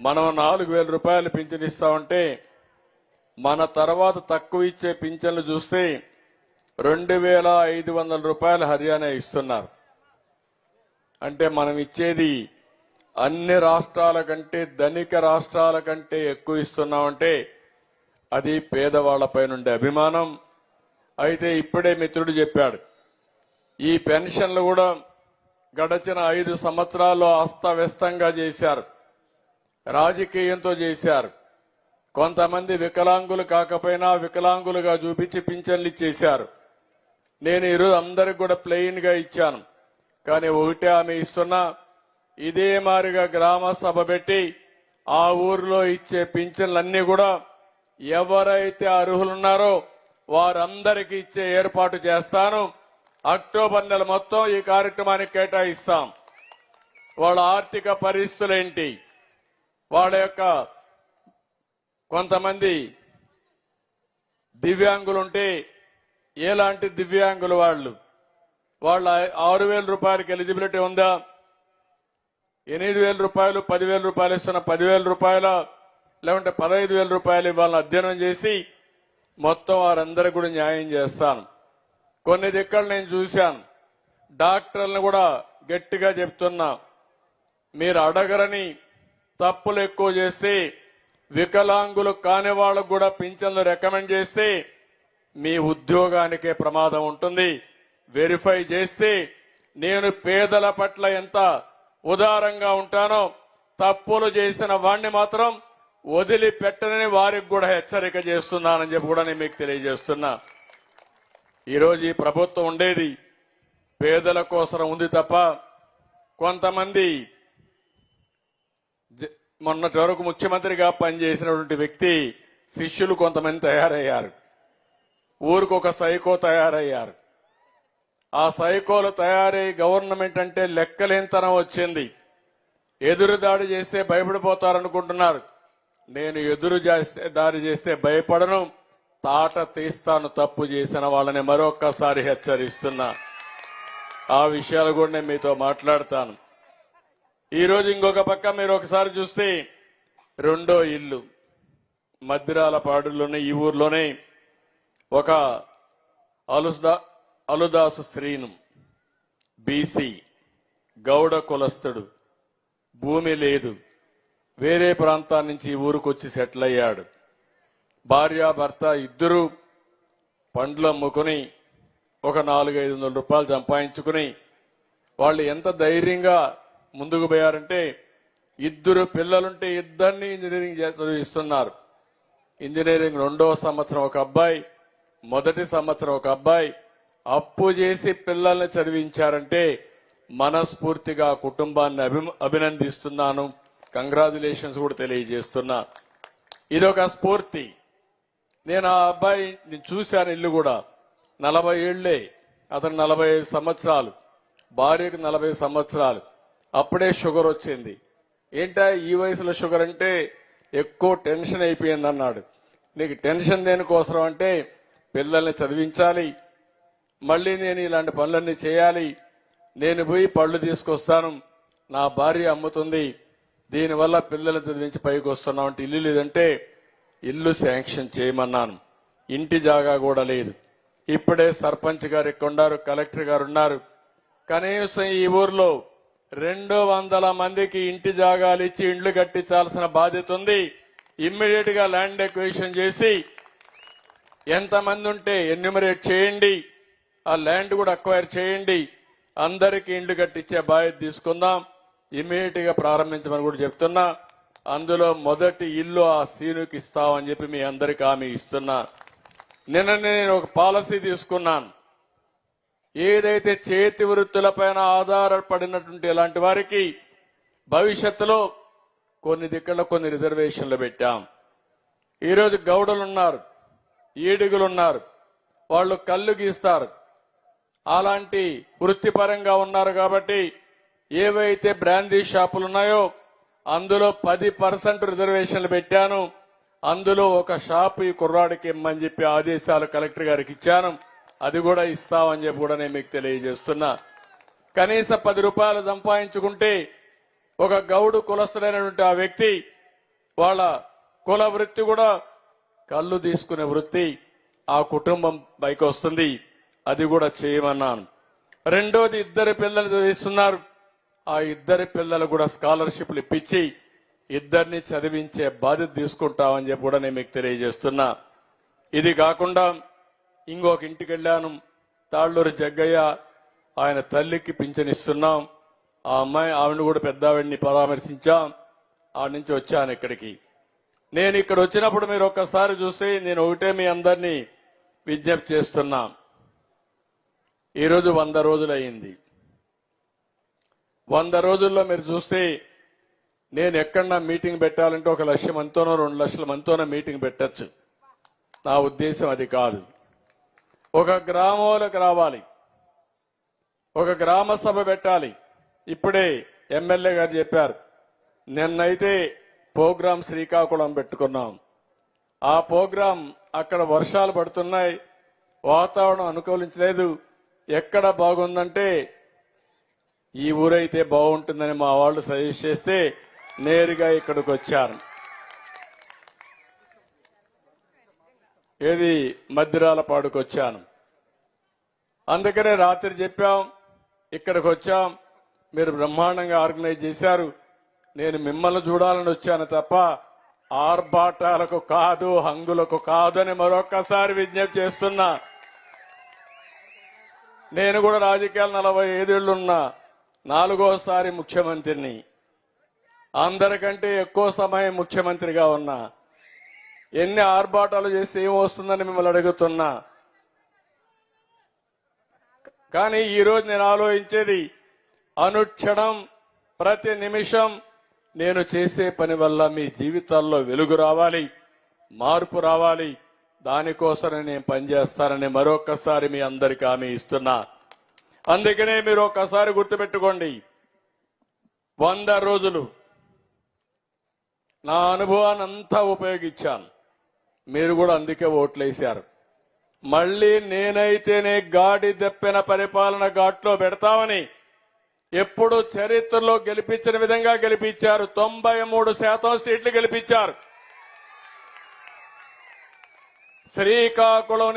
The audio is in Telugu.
మనం నాలుగు వేల రూపాయలు పింఛన్ ఇస్తామంటే మన తర్వాత తక్కువ ఇచ్చే పింఛన్లు చూస్తే రెండు వేల ఐదు వందల రూపాయలు హర్యానా ఇస్తున్నారు. అంటే మనం ఇచ్చేది అన్ని రాష్ట్రాల కంటే ధనిక రాష్ట్రాల కంటే ఎక్కువ ఇస్తున్నామంటే అది పేదవాళ్ళపై నుండే అభిమానం. అయితే ఇప్పుడే మిత్రుడు చెప్పాడు ఈ పెన్షన్లు కూడా గడచిన ఐదు సంవత్సరాల్లో అస్తవ్యస్తంగా చేశారు. రాజకీయంతో చేశారు. కొంతమంది వికలాంగులు కాకపోయినా వికలాంగులుగా చూపించి పింఛన్లు ఇచ్చేశారు. నేను ఈరోజు అందరికి కూడా ప్లెయిన్గా ఇచ్చాను. కానీ ఒకటే ఆమె ఇస్తున్నా. ఇదే మారిగా గ్రామ సభ పెట్టి ఆ ఊర్లో ఇచ్చే పింఛన్లన్నీ కూడా ఎవరైతే అర్హులున్నారో వారందరికీ ఇచ్చే ఏర్పాటు చేస్తాను. అక్టోబర్ నెల మొత్తం ఈ కార్యక్రమానికి కేటాయిస్తాం. వాళ్ళ ఆర్థిక పరిస్థితులేంటి? వాళ్ళ యొక్క కొంతమంది దివ్యాంగులుంటే ఎలాంటి దివ్యాంగులు వాళ్ళు? వాళ్ళ ఆరు వేల రూపాయలకి ఎలిజిబిలిటీ ఉందా? ఎనిమిది వేల రూపాయలు పదివేల రూపాయలు ఇస్తున్న పదివేల రూపాయల లేకుంటే పదహైదు వేల రూపాయలు ఇవ్వాలని అధ్యయనం చేసి మొత్తం వారందరికి కూడా న్యాయం చేస్తాను. కొన్ని దిక్కలు నేను చూశాను. డాక్టర్లను కూడా గట్టిగా చెప్తున్నా. మీరు అడగరని తప్పులు ఎక్కువ చేస్తే వికలాంగులు కాని వాళ్ళకు కూడా పింఛన్లు రికమెండ్ చేస్తే మీ ఉద్యోగానికే ప్రమాదం ఉంటుంది. వెరిఫై చేస్తే నేను పేదల పట్ల ఎంత ఉదారంగా ఉంటానో తప్పులు చేసిన వాణ్ణి మాత్రం వదిలిపెట్టనని వారికి కూడా హెచ్చరిక చేస్తున్నానని చెప్పి కూడా నేను మీకు తెలియజేస్తున్నా. ఈరోజు ఈ ప్రభుత్వం ఉండేది పేదల కోసం ఉంది తప్ప కొంతమంది మొన్నటి వరకు ముఖ్యమంత్రిగా పనిచేసినటువంటి వ్యక్తి శిష్యులు కొంతమంది తయారయ్యారు. ఊరికి ఒక సైకో తయారయ్యారు. ఆ సైకోలు తయారై గవర్నమెంట్ అంటే లెక్కలేనితనం వచ్చింది. ఎదురు దాడి చేస్తే భయపడిపోతారనుకుంటున్నారు. నేను ఎదురు చేస్తే దాడి చేస్తే భయపడను. తాట తీస్తాను తప్పు చేసిన వాళ్ళని మరొక్కసారి హెచ్చరిస్తున్నా. ఆ విషయాలు కూడా నేను మీతో మాట్లాడతాను. ఈ రోజు ఇంకొక పక్క మీరు ఒకసారి చూస్తే రెండో ఇల్లు. మద్దిరాలపాడులోనే ఈ ఊర్లోనే ఒక అలుదా అలుదాసు శ్రీను బీసీ గౌడ కులస్తుడు భూమి లేదు. వేరే ప్రాంతాల నుంచి ఈ ఊరికి వచ్చి సెటిల్ అయ్యాడు భార్యాభర్త ఇద్దరూ పండ్లు అమ్ముకుని ఒక నాలుగు ఐదు వందల రూపాయలు సంపాదించుకుని వాళ్ళు ఎంత ధైర్యంగా ముందుకు పోయారంటే ఇద్దరు పిల్లలుంటే ఇద్దరిని ఇంజనీరింగ్ చదివిస్తున్నారు. ఇంజనీరింగ్ రెండవ సంవత్సరం ఒక అబ్బాయి మొదటి సంవత్సరం ఒక అబ్బాయి. అప్పు చేసి పిల్లల్ని చదివించారంటే మనస్ఫూర్తిగా కుటుంబాన్ని అభి- అభినందిస్తున్నాను. కంగ్రాచులేషన్స్ కూడా తెలియజేస్తున్నా. ఇదొక స్ఫూర్తి. నేను ఆ అబ్బాయి నేను చూశాను ఇల్లు కూడా. నలభై ఏళ్ళే అతను నలభై ఐదు సంవత్సరాలు. భార్యకు నలభై సంవత్సరాలు. అప్పుడే షుగర్ వచ్చింది. ఏంటా ఈ వయసులో షుగర్ అంటే ఎక్కువ టెన్షన్ అయిపోయింది అన్నాడు. నీకు టెన్షన్ దేనికోసం అంటే పిల్లల్ని చదివించాలి. మళ్ళీ నేను ఇలాంటి పనులన్నీ చేయాలి. నేను పోయి పళ్ళు తీసుకొస్తాను. నా భార్య అమ్ముతుంది. దీనివల్ల పిల్లల్ని చదివించి పైకి వస్తున్నాం అంటే ఇల్లు లేదంటే ఇల్లు శాంక్షన్ చేయమన్నాను. ఇంటి జాగా కూడా లేదు. ఇప్పుడే సర్పంచ్ గారు ఇక్కడ ఉన్నారు కలెక్టర్ గారు ఉన్నారు. కనీసం ఈ ఊర్లో రెండు వందల మందికి ఇంటి జాగాలు ఇచ్చి ఇండ్లు కట్టించాల్సిన బాధ్యత ఉంది. ఇమ్మీడియట్గా ల్యాండ్ ఎక్వేషన్ చేసి ఎంతమంది ఉంటే ఎన్యూమరేట్ చేయండి. ఆ ల్యాండ్ కూడా అక్వైర్ చేయండి. అందరికి ఇండ్లు కట్టించే బాధ్యత తీసుకుందాం. ఇమ్మీడియట్గా ప్రారంభించమని కూడా చెప్తున్నా. అందులో మొదటి ఇల్లు ఆ సీనుకి ఇస్తామని చెప్పి మీ అందరికి హామీ ఇస్తున్నా. నిన్న నేను ఒక పాలసీ తీసుకున్నాను. ఏదైతే చేతి వృత్తులపైన ఆధారపడినటువంటి ఇలాంటి వారికి భవిష్యత్తులో కొన్ని దిక్కల కొన్ని రిజర్వేషన్లు పెట్టాం. ఈరోజు గౌడలు ఉన్నారు ఈడుగులు ఉన్నారు వాళ్ళు కళ్ళు గీస్తారు. అలాంటి వృత్తిపరంగా ఉన్నారు కాబట్టి ఏవైతే బ్రాందీ షాపులు ఉన్నాయో అందులో పది పర్సెంట్ రిజర్వేషన్లు పెట్టాను. అందులో ఒక షాపు ఈ కుర్రాడికి ఇమ్మని చెప్పి ఆదేశాలు కలెక్టర్ గారికి ఇచ్చాను. అది కూడా ఇస్తామని చెప్పి కూడా నేను మీకు తెలియజేస్తున్నా. కనీస పది రూపాయలు సంపాదించుకుంటే ఒక గౌడు కులస్తుడైనటువంటి ఆ వ్యక్తి వాళ్ళ కుల వృత్తి కూడా కళ్ళు తీసుకునే వృత్తి ఆ కుటుంబం పైకి వస్తుంది. అది కూడా చేయమన్నాను. రెండోది ఇద్దరు పిల్లలు చదివిస్తున్నారు. ఆ ఇద్దరి పిల్లలు కూడా స్కాలర్షిప్లు ఇప్పించి ఇద్దరిని చదివించే బాధ్యత తీసుకుంటామని చెప్పి కూడా నేను మీకు తెలియజేస్తున్నా. ఇది కాకుండా ఇంకొక ఇంటికి వెళ్ళాను తాళ్ళూరు జగ్గయ్య ఆయన తల్లికి పింఛనిస్తున్నాం. ఆ అమ్మాయి ఆవిడ కూడా పెద్ద పరామర్శించాం. ఆడ నుంచి వచ్చాను ఇక్కడికి. నేను ఇక్కడ వచ్చినప్పుడు మీరు ఒక్కసారి చూస్తే నేను ఒకటే మీ అందరినీ విజ్ఞప్తి చేస్తున్నా. ఈరోజు వంద రోజులు అయింది వంద రోజుల్లో మీరు చూస్తే నేను ఎక్కడన్నా మీటింగ్ పెట్టాలంటే ఒక లక్ష మందితోనో రెండు లక్షల మందితోనో మీటింగ్ పెట్టచ్చు. నా ఉద్దేశం అది కాదు. ఒక గ్రామంలోకి రావాలి. ఒక గ్రామ సభ పెట్టాలి. ఇప్పుడే ఎమ్మెల్యే గారు చెప్పారు నిన్నైతే ప్రోగ్రాం శ్రీకాకుళం పెట్టుకున్నాం. ఆ ప్రోగ్రాం అక్కడ వర్షాలు పడుతున్నాయి వాతావరణం అనుకూలించలేదు. ఎక్కడ బాగుందంటే ఈ ఊరైతే బాగుంటుందని మా వాళ్ళు సజెస్ట్ చేస్తే నేరుగా ఇక్కడికి వచ్చారు. ఏది మద్దిరాల పాడుకు వచ్చాను అందుకనే రాత్రి చెప్పాం ఇక్కడికి వచ్చాం మీరు బ్రహ్మాండంగా ఆర్గనైజ్ చేశారు. నేను మిమ్మల్ని చూడాలని వచ్చాను తప్ప ఆర్భాటాలకు కాదు హంగులకు కాదు అని మరొక్కసారి విజ్ఞప్తి చేస్తున్నా. నేను కూడా రాజకీయాలు నలభై ఐదేళ్ళున్నా నాలుగోసారి ముఖ్యమంత్రిని. అందరికంటే ఎక్కువ సమయం ముఖ్యమంత్రిగా ఉన్నా. ఎన్ని ఆర్భాటాలు చేస్తే ఏం వస్తుందని మిమ్మల్ని అడుగుతున్నా. కానీ ఈరోజు నేను ఆలోచించేది అనుక్షణం ప్రతి నిమిషం నేను చేసే పని వల్ల మీ జీవితాల్లో వెలుగు రావాలి మార్పు రావాలి. దానికోసం నేను పనిచేస్తానని మరొకసారి మీ అందరికీ హామీ ఇస్తున్నా. అందుకనే మీరు ఒక్కసారి గుర్తుపెట్టుకోండి వంద రోజులు నా అనుభవాన్ని అంతా ఉపయోగించాను. మీరు కూడా అందుకే ఓట్లేశారు. మళ్ళీ నేనైతేనే గాడి దెప్పిన పరిపాలన ఘాట్లో పెడతామని ఎప్పుడు చరిత్రలో గెలిపించిన విధంగా గెలిపించారు. తొంభై మూడు శాతం సీట్లు గెలిపించారు. శ్రీకాకుళం